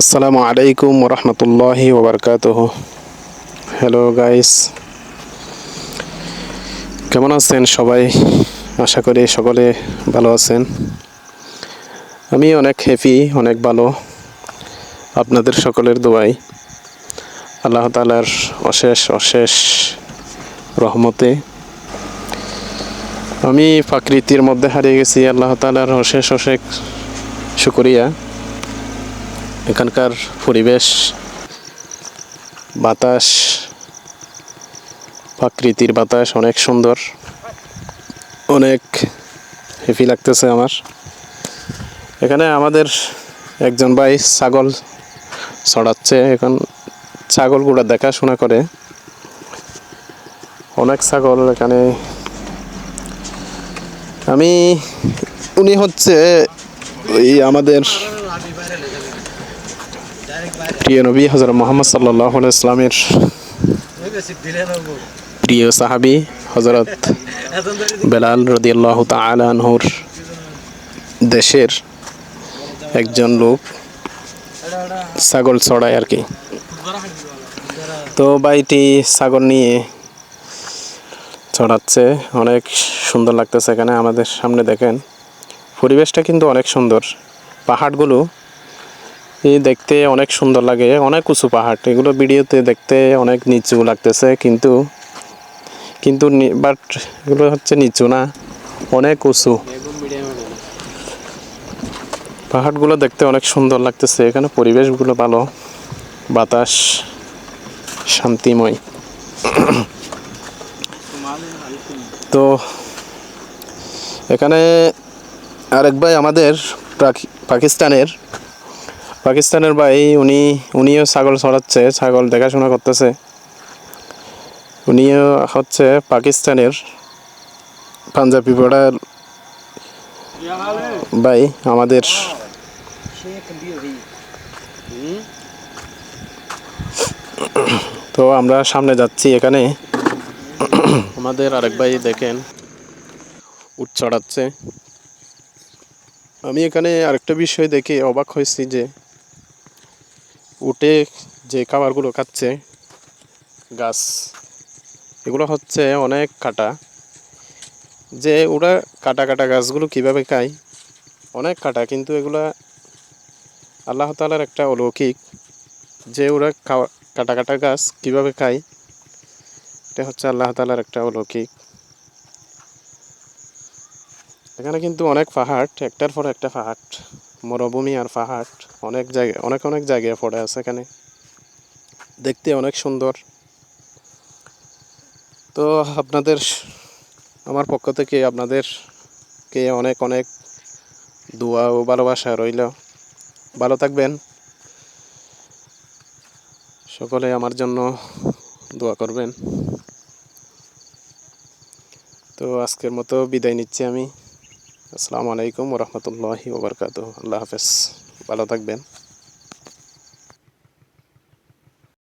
আসসালামু আলাইকুম রহমতুল্লাহি ওবরকাতহ। হ্যালো গাইস কেমন আছেন সবাই? আশা করি সকলে ভালো আছেন। আমি অনেক হ্যাপি অনেক ভালো। আপনাদের সকলের দোয়াই। আল্লাহ তালার অশেষ অশেষ রহমতে। আমি প্রাকৃতির মধ্যে হারিয়ে গেছি, আল্লাহ তালার অশেষ অশেষ শুকরিয়া। এখানকার পরিবেশ, বাতাস, প্রাকৃতির বাতাস অনেক সুন্দর। অনেক হেভি লাগতেছে আমার। এখানে আমাদের একজন ভাই ছাগল ছড়াচ্ছে। এখন ছাগলগুলো দেখাশোনা করে। অনেক ছাগল এখানে। আমি, উনি হচ্ছে ওই আমাদের প্রিয় নবী হজরত মোহাম্মদ সাল্লাহ ইসলামের প্রিয় সাহাবি হজরত বেলাল রদিয়াল্লাহ তালানহুর দেশের একজন লোক, ছাগল ছড়ায় আর কি। তো বাইটি ছাগল নিয়ে ছড়াচ্ছে, অনেক সুন্দর লাগতেছে এখানে, আমাদের সামনে দেখেন। পরিবেশটা কিন্তু অনেক সুন্দর। পাহাড়গুলো এই দেখতে অনেক সুন্দর লাগে, অনেক উঁচু পাহাড়। এগুলো ভিডিওতে দেখতে অনেক নিচু লাগতেছে, কিন্তু কিন্তু বাট এগুলো হচ্ছে নিচু না, অনেক উঁচু। পাহাড়গুলো দেখতে অনেক সুন্দর লাগতেছে, এখানে পরিবেশগুলো ভালো, বাতাস, শান্তিময়। তো, এখানে আরেক ভাই আমাদের পাকি- পাকিস্তানের পাকিস্তানের ভাই, উনি, উনিও ছাগল ছড়াচ্ছে, ছাগল দেখাশোনা করতেছে। উনিও হচ্ছে পাকিস্তানের পাঞ্জাবি পড়ার ভাই, আমাদের তো আমরা সামনে যাচ্ছি এখানে। আমাদের আরেক ভাই দেখেন উট চড়াচ্ছে। আমি এখানে আরেকটা বিষয় দেখে অবাক হয়েছি যে উটে যে খাবারগুলো খাচ্ছে, গাছ, এগুলো হচ্ছে অনেক কাটা। যে ওরা কাটা কাটা গাছগুলো কীভাবে খায়, অনেক কাটা, কিন্তু এগুলা আল্লাহ তালার একটা অলৌকিক। যে ওরা কাটা কাটা গাছ কীভাবে খায়, এটা হচ্ছে আল্লাহ তালার একটা অলৌকিক। এখানে কিন্তু অনেক পাহাড়, একটার পর একটা পাহাড়। মরুভূমি আর পাহাড়, অনেক জায়গায় অনেক অনেক জায়গায় পড়ে আছে এখানে। দেখতে অনেক সুন্দর। তো আপনাদের, আমার পক্ষ থেকে আপনাদেরকে অনেক অনেক দোয়া ও ভালোবাসা রইল। ভালো থাকবেন। সকলে আমার জন্য দোয়া করবেন। তো আজকের মতো বিদায় নিচ্ছি আমি। আসসালামু আলাইকুম রহমতুল্লাহি ওবরকাত আল্লাহ হাফেজ। ভালো থাকবেন।